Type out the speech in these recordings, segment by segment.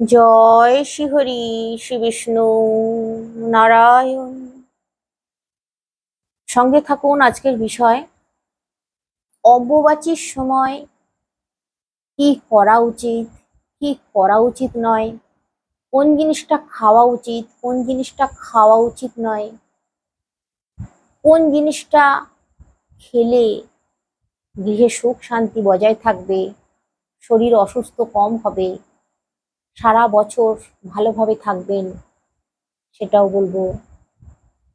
জয় শ্রীহরি শ্রী বিষ্ণু নারায়ণ। সঙ্গে থাকুন আজকের বিষয়, অম্বুবাচীর সময় কি করা উচিত, কি করা উচিত নয়, কোন জিনিসটা খাওয়া উচিত, কোন জিনিসটা খাওয়া উচিত নয়, কোন জিনিসটা খেলে গৃহে সুখ শান্তি বজায় থাকবে, শরীর অসুস্থ কম হবে সারা বছর ভালোভাবে থাকবেন, সেটাও বলব।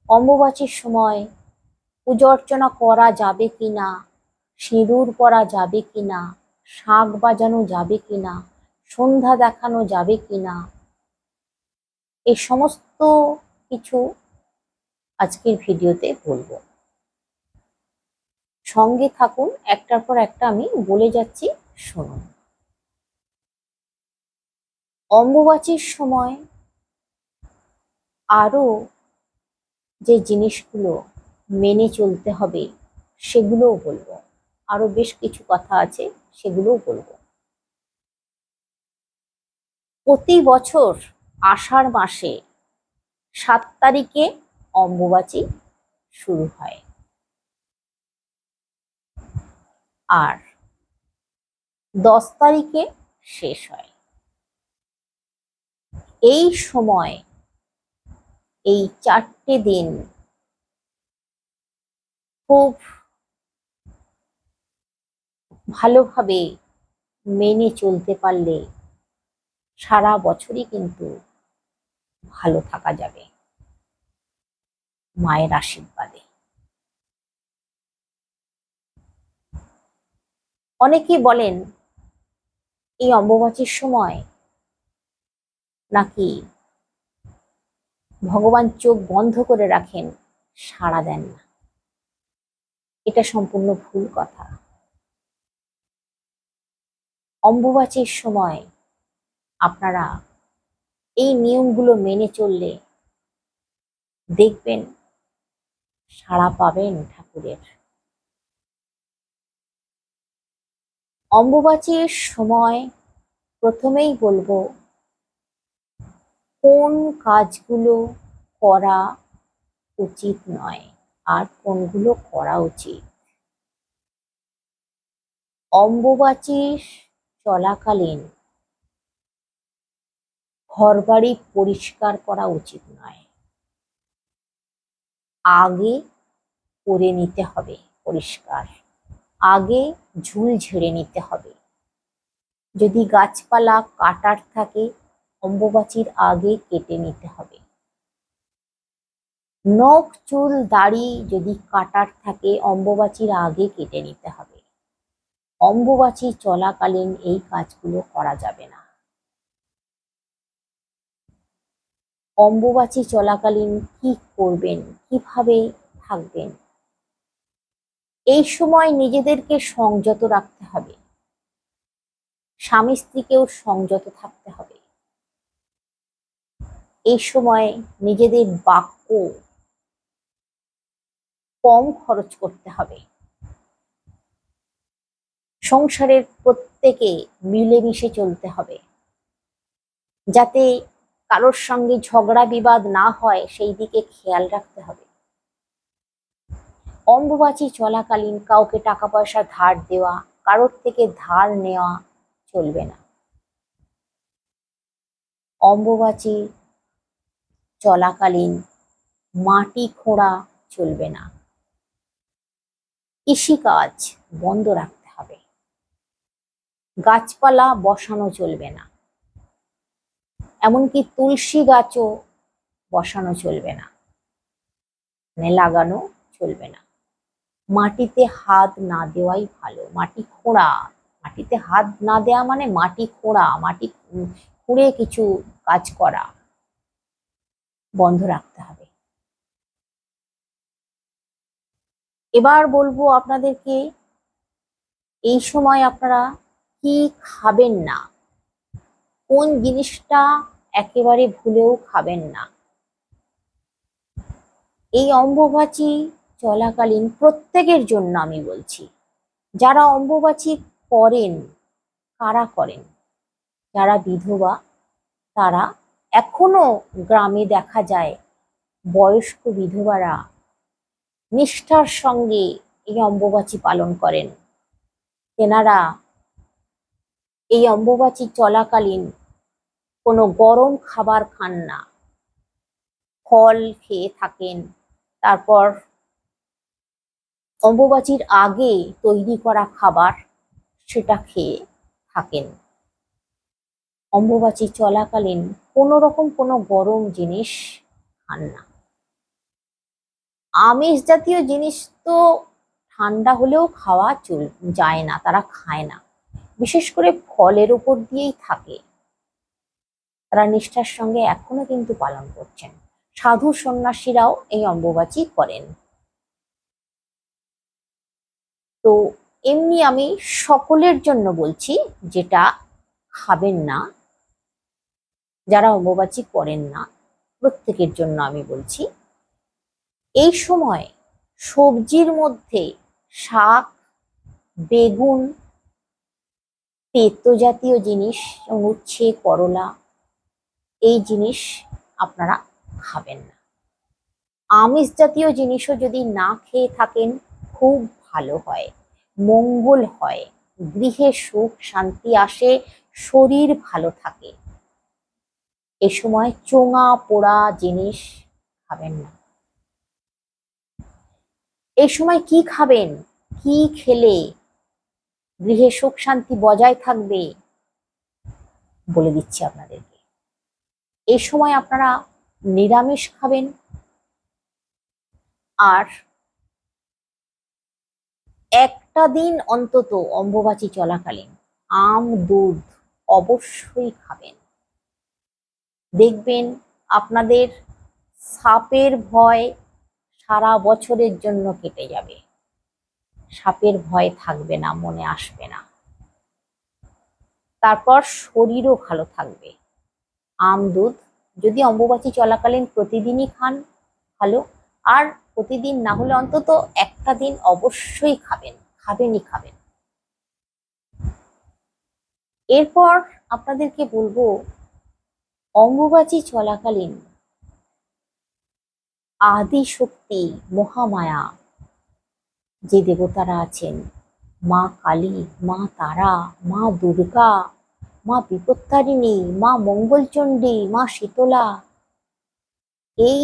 অম্বুবাচীর সময় পুজো অর্চনা করা যাবে কি না সিঁদুর পরা যাবে কি না শাঁখ বাজানো যাবে কি না সন্ধ্যা দেখানো যাবে কি না এই সমস্ত কিছু আজকের ভিডিওতে বলব। সঙ্গে থাকুন, একটার পর একটা আমি বলে যাচ্ছি, শুনুন। অম্বুবাচীর সময় আরও যে জিনিসগুলো মেনে চলতে হবে, সেগুলোও বলব। আরও বেশ কিছু কথা আছে, সেগুলোও বলব। প্রতি বছর আষাঢ় মাসে সাত তারিখে অম্বুবাচী শুরু হয়। আর দশ তারিখে শেষ হয়। এই সময়, এই চারটে দিন খুব ভালোভাবে মেনে চলতে পারলে সারা বছরই কিন্তু ভালো থাকা যাবে মায়ের আশীর্বাদে। অনেকেই বলেন, এই অম্বুবাচীর সময় নাকি ভগবান চোখ বন্ধ করে রাখেন, সাড়া দেন না। এটা সম্পূর্ণ ভুল কথা। অম্বুবাচীর সময় আপনারা এই নিয়মগুলো মেনে চললে দেখবেন সাড়া পাবেন ঠাকুরের। অম্বুবাচীর সময় প্রথমেই বলব কোন কাজগুলো করা উচিত নয় আর কোনগুলো করা উচিত? অম্বুবাচীর চলাকালীন ঘরবাড়ি পরিষ্কার করা উচিত নয়। আগে করে নিতে হবে পরিষ্কার। আগে ঝুল ঝেড়ে নিতে হবে। যদি গাছপালা কাটার থাকে অম্বুবাচীর আগে কেটে নিতে হবে। নখ, চুল, দাড়ি যদি কাটার থাকে, অম্বুবাচীর আগে কেটে নিতে হবে। অম্বুবাচী চলাকালীন এই কাজগুলো করা যাবে না। অম্বুবাচী চলাকালীন কি করবেন, কীভাবে থাকবেন? এই সময় নিজেদেরকে সংযত রাখতে হবে। স্বামী স্ত্রীকেও সংযত থাকতে হবে। এই সময় নিজেদের বাক্য কম খরচ করতে হবে। সংসারের প্রত্যেকে মিলেমিশে চলতে হবে। যাতে কারোর সঙ্গে ঝগড়া বিবাদ না হয়, সেই দিকে খেয়াল রাখতে হবে। অম্বুবাচী চলাকালীন কাউকে টাকা পয়সা ধার দেওয়া, কারোর থেকে ধার নেওয়া চলবে না। অম্বুবাচী চলাকালীন মাটি খোঁড়া চলবে না। কৃষিকাজ বন্ধ রাখতে হবে। গাছপালা বসানো চলবে না। এমনকি তুলসী গাছও বসানো চলবে না। মানে লাগানো চলবে না। মাটিতে হাত না দেওয়াই ভালো। মাটি খোঁড়া। মাটিতে হাত না দেওয়া মানে মাটি খোঁড়া। মাটি খুঁড়ে কিছু কাজ করা। বন্ধ রাখতে হবে। এবার বলব আপনাদেরকে, এই সময় আপনারা কি খাবেন না? কোন জিনিসটা একেবারে ভুলেও খাবেন না? এই অম্বুবাচী চলাকালীন প্রত্যেকের জন্য আমি বলছি, যারা অম্বুবাচী করেন, কারা করেন? যারা বিধবা, তারা এখনও গ্রামে দেখা যায় বয়স্ক বিধবারা নিষ্ঠার সঙ্গে এই অম্বুবাচী পালন করেন। তেনারা এই অম্বুবাচী চলাকালীন কোনো গরম খাবার খান না। ফল খেয়ে থাকেন, তারপর অম্বুবাচীর আগে তৈরি করা খাবার সেটা খেয়ে থাকেন। অম্বুবাচী চলাকালীন কোনো রকম কোনো গরম জিনিস খান না। আমিষ জাতীয় জিনিস তো ঠান্ডা হলেও খাওয়া চল, যায় না, তারা খায় না। বিশেষ করে ফলের উপর দিয়েই থাকে। তারা নিষ্ঠার সঙ্গে এখনও কিন্তু পালন করছেন। সাধু সন্ন্যাসীরাও এই অম্বুবাচী করেন। তো এমনি আমি সকলের জন্য বলছি, যেটা খাবেন না যারা অম্বুবাচী করেন না, প্রত্যেকের জন্য আমি বলছি, এই সময় সবজির মধ্যে শাক, বেগুন, তেতো জাতীয় জিনিস, উচ্ছে, করলা, এই জিনিস আপনারা খাবেন না। আমিষ জাতীয় জিনিসও যদি না খেয়ে থাকেন, খুব ভালো হয়, মঙ্গল হয়, গৃহে সুখ, শান্তি আসে, শরীর ভালো থাকে। এ সময় চোঙা পোড়া জিনিস খাবেন না। এই সময় কি খাবেন? কি খেলে? গৃহে সুখ শান্তি বজায় থাকবে? বলে দিচ্ছি আপনাদেরকে। এই সময় আপনারা নিরামিষ খাবেন। আর একটা দিন অন্তত অম্বুবাচী চলাকালীন আম, দুধ অবশ্যই খাবেন। দেখবেন আপনাদের সাপের ভয় সারা বছরের জন্য কেটে যাবে। সাপের ভয় থাকবে না, মনে আসবে না। তারপর শরীরও ভালো থাকবে। আম, দুধ যদি অম্বুবাচী চলাকালীন প্রতিদিনই খান, ভালো। আর প্রতিদিন না হলে অন্তত একটা দিন অবশ্যই খাবেন, খাবেনই খাবেন। এরপর আপনাদেরকে বলব অম্বুবাচী চলাকালীন আদি শক্তি মহামায়া যে দেবতারা আছেন, মা কালী, মা তারা, মা দুর্গা, মা বিপত্তারিণী, মা মঙ্গলচণ্ডী, মা শীতলা, এই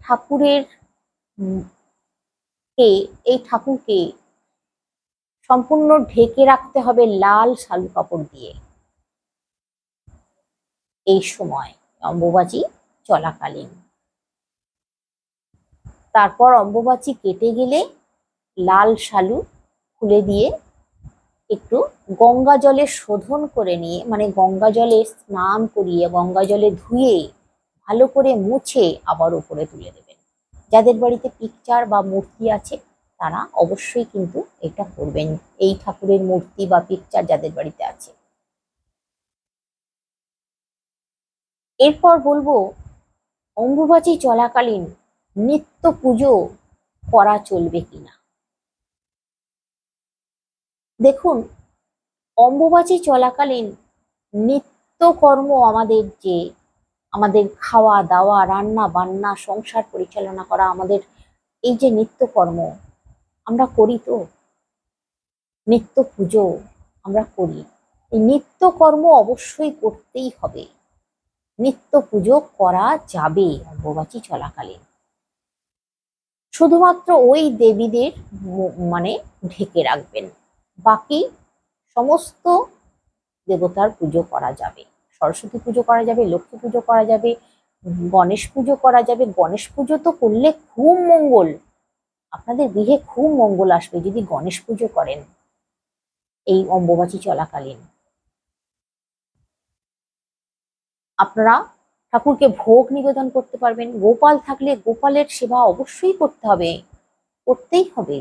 ঠাকুরের কে, এই ঠাকুরকে সম্পূর্ণ ঢেকে রাখতে হবে লাল শালু কাপড় দিয়ে। এই সময় অম্বুবাচী চলাকালীন। তারপর অম্বুবাচী কেটে গেলে লাল শালু খুলে দিয়ে একটু গঙ্গা জলে শোধন করে নিয়ে মানে গঙ্গা জলে স্নান করিয়ে, গঙ্গা জলে ধুয়ে ভালো করে মুছে আবার উপরে তুলে দেবেন। যাদের বাড়িতে পিকচার বা মূর্তি আছে, তারা অবশ্যই কিন্তু এটা করবেন। এই ঠাকুরের মূর্তি বা পিকচার যাদের বাড়িতে আছে। এরপর বলব, অম্বুবাচী চলাকালীন নিত্য পুজো করা চলবে কিনা? দেখুন, অম্বুবাচী চলাকালীন নিত্যকর্ম আমাদের যে, আমাদের খাওয়া দাওয়া, রান্না বান্না, সংসার পরিচালনা করা আমাদের এই যে নিত্যকর্ম আমরা করি তো? নিত্য পুজো আমরা করি। এই নিত্যকর্ম অবশ্যই করতেই হবে। নিত্য পুজো করা যাবে অম্বুবাচী চলাকালীন। শুধুমাত্র ওই দেবীদের মানে ঢেকে রাখবেন। বাকি সমস্ত দেবতার পুজো করা যাবে। সরস্বতী পুজো করা যাবে, লক্ষ্মী পুজো করা যাবে, গণেশ পুজো করা যাবে। গণেশ পুজো তো করলে খুব মঙ্গল। আপনাদের গৃহে খুব মঙ্গল আসবে যদি গণেশ পুজো করেন এই অম্বুবাচী চলাকালীন। আপনারা ঠাকুরকে ভোগ নিবেদন করতে পারবেন। গোপাল থাকলে গোপালের সেবা অবশ্যই করতে হবে, করতেই হবে।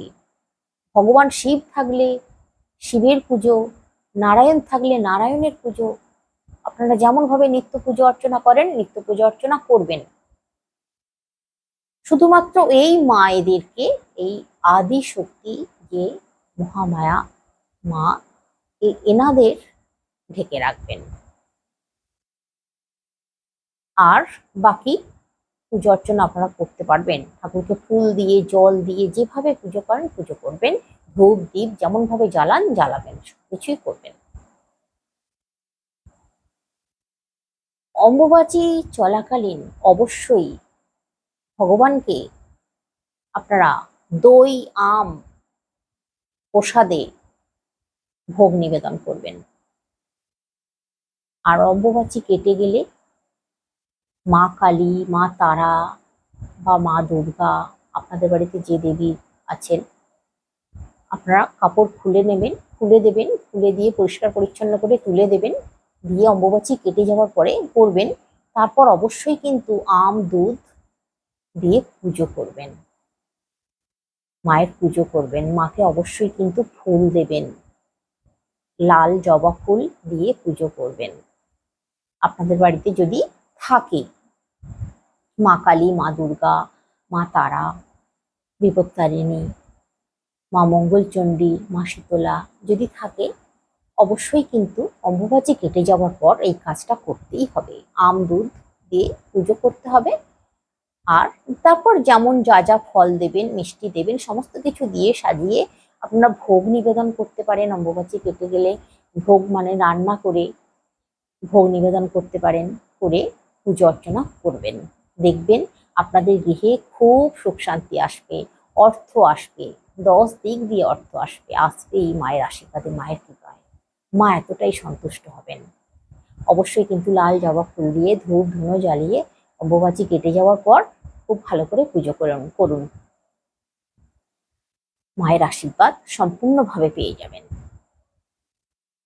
ভগবান শিব থাকলে শিবের পুজো, নারায়ণ থাকলে নারায়ণের পুজো। আপনারা যেমন ভাবে নিত্য পুজো অর্চনা করেন, নিত্য পুজো অর্চনা করবেন। শুধুমাত্র এই মায়েদেরকে, এই আদি শক্তি যে মহামায়া মা এনাদের ঢেকে রাখবেন। আর বাকি পুজো অর্চনা আপনারা করতে পারবেন। ঠাকুরকে ফুল দিয়ে, জল দিয়ে, যেভাবে পুজো করেন পুজো করবেন। ধূপ দ্বীপ যেমন ভাবে জ্বালান, জ্বালাবেন কিছুই করবেন। অম্বুবাচী চলাকালীন অবশ্যই ভগবানকে আপনারা দই, আম, প্রসাদে ভোগ নিবেদন করবেন। আর অম্বুবাচী কেটে গেলে মা কালী, মা তারা বা মা দুর্গা আপনাদের বাড়িতে যে দেবী আছেন, আপনারা কাপড় খুলে নেবেন, খুলে দেবেন, খুলে দিয়ে পরিষ্কার পরিচ্ছন্ন করে তুলে দেবেন, দিয়ে অম্বুবাচী কেটে যাওয়ার পরে করবেন। তারপর অবশ্যই কিন্তু আম, দুধ দিয়ে পুজো করবেন। মায়ের পুজো করবেন। মাকে অবশ্যই কিন্তু ফুল দেবেন। লাল জবা ফুল দিয়ে পুজো করবেন। আপনাদের বাড়িতে যদি থাকে। মা কালী, মা দুর্গা, মা তারা, বিপত্তারিণী, মা মঙ্গলচণ্ডী, মা শীতলা যদি থাকে, অবশ্যই কিন্তু অম্বুবাচী কেটে যাওয়ার পর এই কাজটা করতেই হবে। আম, দুধ দিয়ে পুজো করতে হবে। আর তারপর যেমন যা যা ফল দেবেন, মিষ্টি দেবেন, সমস্ত কিছু দিয়ে সাজিয়ে আপনারা ভোগ নিবেদন করতে পারেন। অম্বুবাচী কেটে গেলে ভোগ মানে রান্না করে ভোগ নিবেদন করতে পারেন, করে পুজো অর্চনা করবেন। দেখবেন আপনাদের গৃহে খুব সুখ শান্তি আসবে, অর্থ আসবে, দশ দিক দিয়ে অর্থ আসবে। আসবে এই মায়ের আশীর্বাদে, মায়ের কৃপায়। মা এতটাই সন্তুষ্ট হবেন। অবশ্যই কিন্তু লাল জবা ফুল দিয়ে ধূপ ধুনো জ্বালিয়ে অম্বুবাচী কেটে যাওয়ার পর খুব ভালো করে পুজো করুন করুন। মায়ের আশীর্বাদ সম্পূর্ণভাবে পেয়ে যাবেন।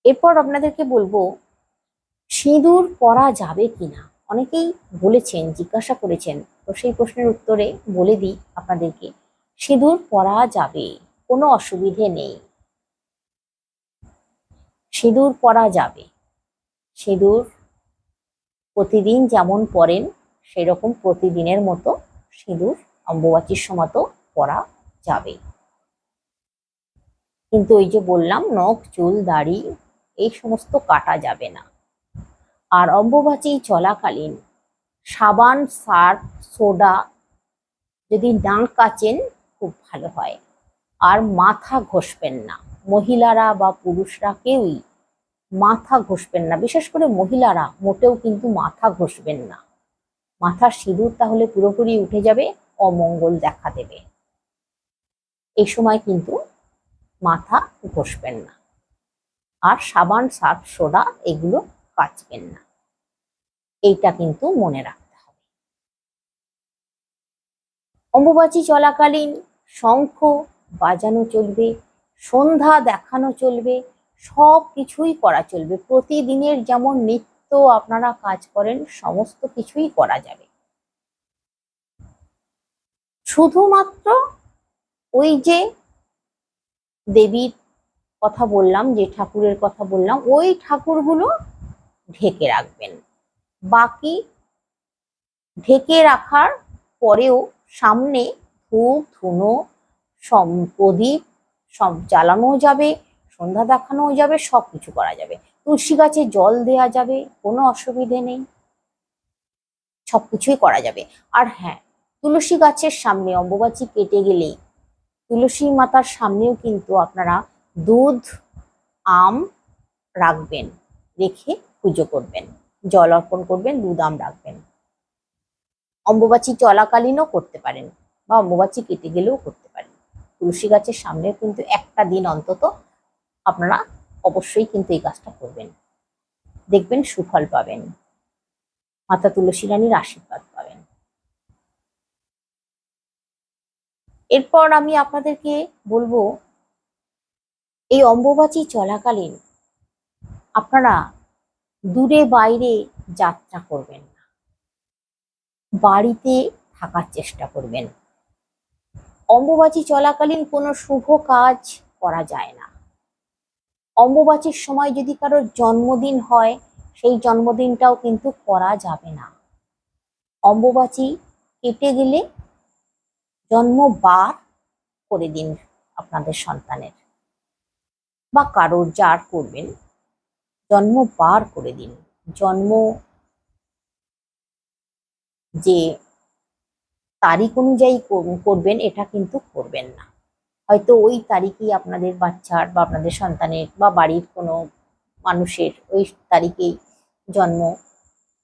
এরপর আপনাদেরকে বলব, সিঁদুর পরা যাবে কিনা? অনেকেই বলেছেন, জিজ্ঞাসা করেছেন। তো সেই প্রশ্নের উত্তরে বলে দিই আপনাদেরকে, সিঁদুর পরা যাবে, কোনো অসুবিধে নেই। সিঁদুর পরা যাবে। সিঁদুর প্রতিদিন যেমন পরেন, সেরকম প্রতিদিনের মতো সিঁদুর অম্বুবাচীর সময়তো পরা যাবে। কিন্তু ওই যে বললাম, নখ, চুল, দাড়ি, এই সমস্ত কাটা যাবে না। আর অম্বুবাচী চলাকালীন সাবান, সার্ফ, সোডা যদি না কাচেন খুব ভালো হয়। আর মাথা ঘষবেন না। মহিলারা বা পুরুষরা কেউই মাথা ঘষবেন না। বিশেষ করে মহিলারা মোটেও কিন্তু মাথা ঘষবেন না। মাথার সিঁদুর তাহলে পুরোপুরি উঠে যাবে, অমঙ্গল দেখা দেবে। এই সময় কিন্তু মাথা ঘষবেন না। আর সাবান, সার্ফ, সোডা এগুলো কাচবেন না। এইটা কিন্তু মনে রাখতে হবে। অম্বুবাচী চলাকালীন শঙ্খ বাজানো চলবে, সন্ধ্যা দেখানো চলবে, সব কিছুই করা চলবে। প্রতিদিনের যেমন নিত্য আপনারা কাজ করেন, সমস্ত কিছুই করা যাবে। শুধুমাত্র ওই যে দেবীর কথা বললাম, যে ঠাকুরের কথা বললাম, ওই ঠাকুরগুলো ঢেকে রাখবেন। বাকি ঢেকে রাখার পরেও সামনে ধূপ, ধুনো প্রদীপ সব জ্বালানো যাবে, সন্ধ্যা দেখানো যাবে সব কিছু করা যাবে। তুলসী গাছে জল দেয়া যাবে, কোনো অসুবিধে নেই। সব কিছুই করা যাবে। আর হ্যাঁ তুলসী গাছের সামনে অম্বুবাচী কেটে গেলেই তুলসী মাতার সামনেও কিন্তু আপনারা দুধ, আম রাখবেন। রেখে পুজো করবেন, জল অর্পণ করবেন, দুধ আম রাখবেন। অম্বুবাচী চলাকালীনও করতে পারেন বা অম্বুবাচী কেটে গেলেও করতে পারেন। তুলসী গাছের সামনে কিন্তু একটা দিন অন্তত আপনারা অবশ্যই কিন্তু এই কাজটা করবেন। দেখবেন সুফল পাবেন। মাতা তুলসী রানীর আশীর্বাদ পাবেন। এরপর আমি আপনাদেরকে বলব, এই অম্বুবাচী চলাকালীন আপনারা দূরে বাইরে যাত্রা করবেন না। বাড়িতে থাকার চেষ্টা করবেন। অম্বুবাচী চলাকালীন কোনো শুভ কাজ করা যায় না। অম্বুবাচীর সময় যদি কারোর জন্মদিন হয়, সেই জন্মদিনটাও কিন্তু করা যাবে না। অম্বুবাচী কেটে গেলে জন্মবার করে দিন আপনাদের সন্তানের। বা কারোর যার করবেন। জন্ম বার করে দিন। জন্ম যে তারিখ অনুযায়ী কর- করবেন, এটা কিন্তু করবেন না। হয়তো ওই তারিখেই আপনাদের বাচ্চার বা আপনাদের সন্তানের বা বাড়ির কোনো মানুষের ওই তারিখেই জন্ম,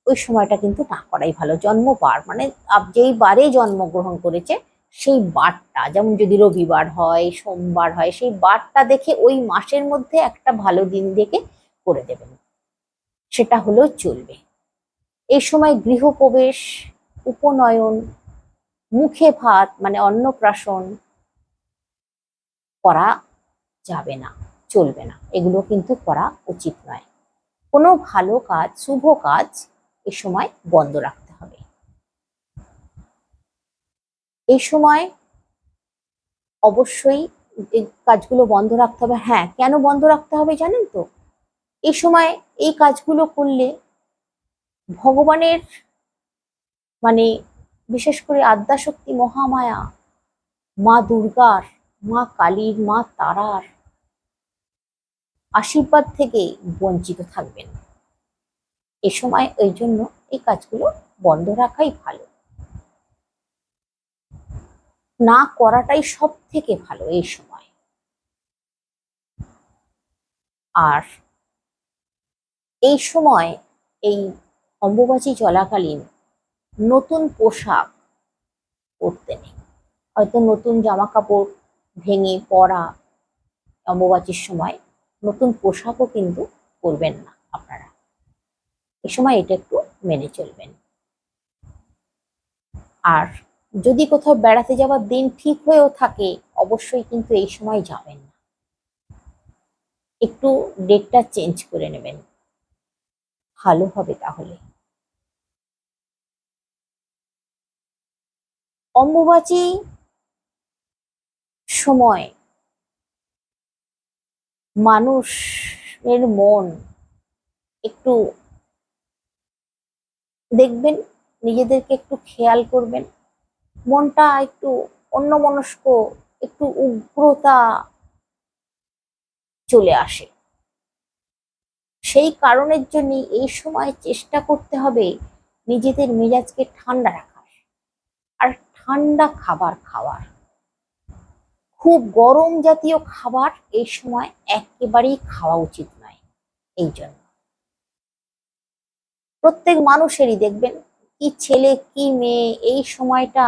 ওই সময়টা কিন্তু না করাই ভালো। জন্ম বার মানে যেই বারে জন্মগ্রহণ করেছে, সেই বারটা, যেমন যদি রবিবার হয়, সোমবার হয়, সেই বারটা দেখে ওই মাসের মধ্যে একটা ভালো দিন দেখে করে দেবেন। সেটা হলেও চলবে। এই সময় গৃহপ্রবেশ, উপনয়ন, মুখে ভাত মানে অন্নপ্রাশন করা যাবে না, চলবে না। এগুলো কিন্তু করা উচিত নয়। কোনো ভালো কাজ, শুভ কাজ এ সময় বন্ধ রাখতে হবে। এই সময় অবশ্যই এই কাজগুলো বন্ধ রাখতে হবে। হ্যাঁ কেন বন্ধ রাখতে হবে জানেন তো? এই সময় এই কাজগুলো করলে ভগবানের মানে বিশেষ করে আদ্যাশক্তি মহামায়া, মা দুর্গার, মা কালীর, মা তারার আশীর্বাদ থেকে বঞ্চিত থাকবেন। এ সময় ওই জন্য এই কাজগুলো বন্ধ রাখাই ভালো। না করাটাই সব থেকে ভালো এই সময়। আর এই সময় এই অম্বুবাচী চলাকালীন নতুন পোশাক পরতে নেই। হয়তো নতুন জামা কাপড় ভেঙে পরা অম্বুবাচীর সময় নতুন পোশাকও কিন্তু পরবেন না আপনারা। এ সময় এটা একটু মেনে চলবেন। আর যদি কোথাও বেড়াতে যাওয়ার দিন ঠিক হয়েও থাকে, অবশ্যই কিন্তু এই সময় যাবেন না। একটু ডেটটা চেঞ্জ করে নেবেন। ভালো হবে তাহলে। অম্বুবাচী সময় মানুষের মন একটু দেখবেন, নিজেদেরকে একটু খেয়াল করবেন। মনটা একটু অন্যমনস্ক, একটু উগ্রতা চলে আসে। সেই কারণের জন্য এই সময় চেষ্টা করতে হবে নিজেদের মেজাজকে ঠান্ডা রাখার। আর ঠান্ডা খাবার খাওয়ার। খুব গরম জাতীয় খাবার এই সময় একেবারেই খাওয়া উচিত নয়, এই জন্য। প্রত্যেক মানুষেরই দেখবেন, কি ছেলে, কি মেয়ে, এই সময়টা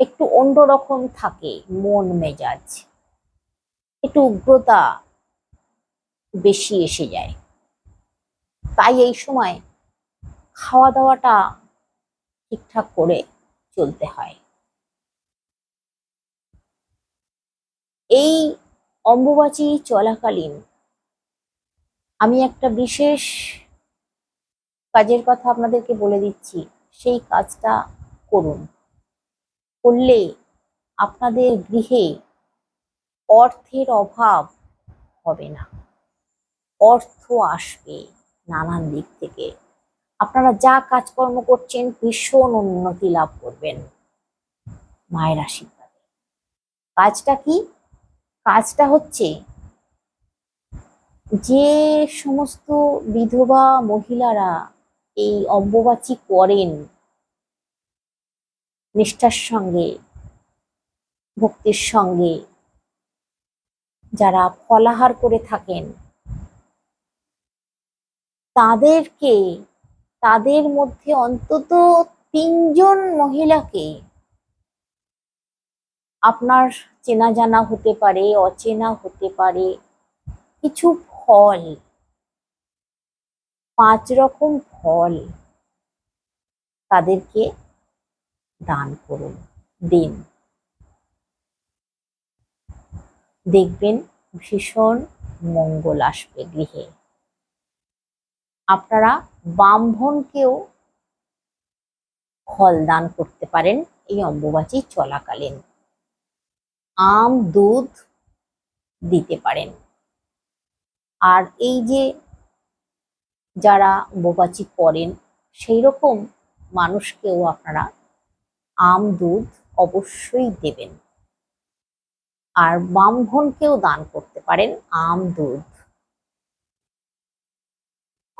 একটু অন্যরকম থাকে মন মেজাজ একটু উগ্রতা বেশি এসে যায়। তাই এই সময় খাওয়া দাওয়াটা ঠিকঠাক করে চলতে হয়। এই অম্বুবাচী চলাকালীন আমি একটা বিশেষ কাজের কথা আপনাদেরকে বলে দিচ্ছি, সেই কাজটা করুন। করলে আপনাদের গৃহে অর্থের অভাব হবে না। অর্থ আসবে নানান দিক থেকে। আপনারা যা কাজকর্ম করছেন ভীষণ উন্নতি লাভ করবেন মায়ের আশীর্বাদে। কাজটা কি? কাজটা হচ্ছে যে সমস্ত বিধবা মহিলারা এই অম্বুবাচী করেন নিষ্ঠার সঙ্গে, ভক্তির সঙ্গে, যারা ফলাহার করে থাকেন তাদেরকে, তাদের মধ্যে অন্তত তিনজন মহিলাকে আপনার চেনা জানা হতে পারে, অচেনা হতে পারে, কিছু ফল, পাঁচ রকম ফল তাদেরকে দান করুন, দিন। দেখবেন ভীষণ মঙ্গল আসবে গৃহে। আপনারা ব্রাহ্মণকেও ফল দান করতে পারেন এই অম্বুবাচী চলাকালীন। আম, দুধ দিতে পারেন। আর এই যে যারা অম্বুবাচী করেন সেই রকম মানুষকেও আপনারা আম, দুধ অবশ্যই দেবেন। আর ব্রাহ্মণকেও দান করতে পারেন আম, দুধ।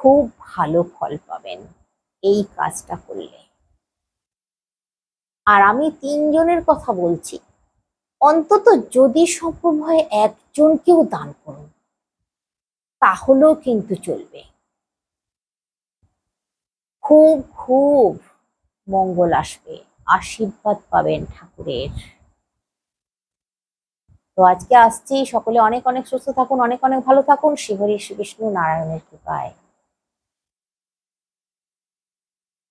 খুব ভালো ফল পাবেন এই কাজটা করলে। আর আমি তিনজনের কথা বলছি। অন্তত যদি সম্ভব হয় একজনকেও দান করুন, তাহলেও কিন্তু চলবে। খুব খুব মঙ্গল আসবে, আশীর্বাদ পাবেন ঠাকুরের। তো আজকে আসছি, সকলে অনেক অনেক সুস্থ থাকুন, অনেক অনেক ভালো থাকুন। শিবরী শ্রী বিষ্ণু নারায়ণের কৃপায়।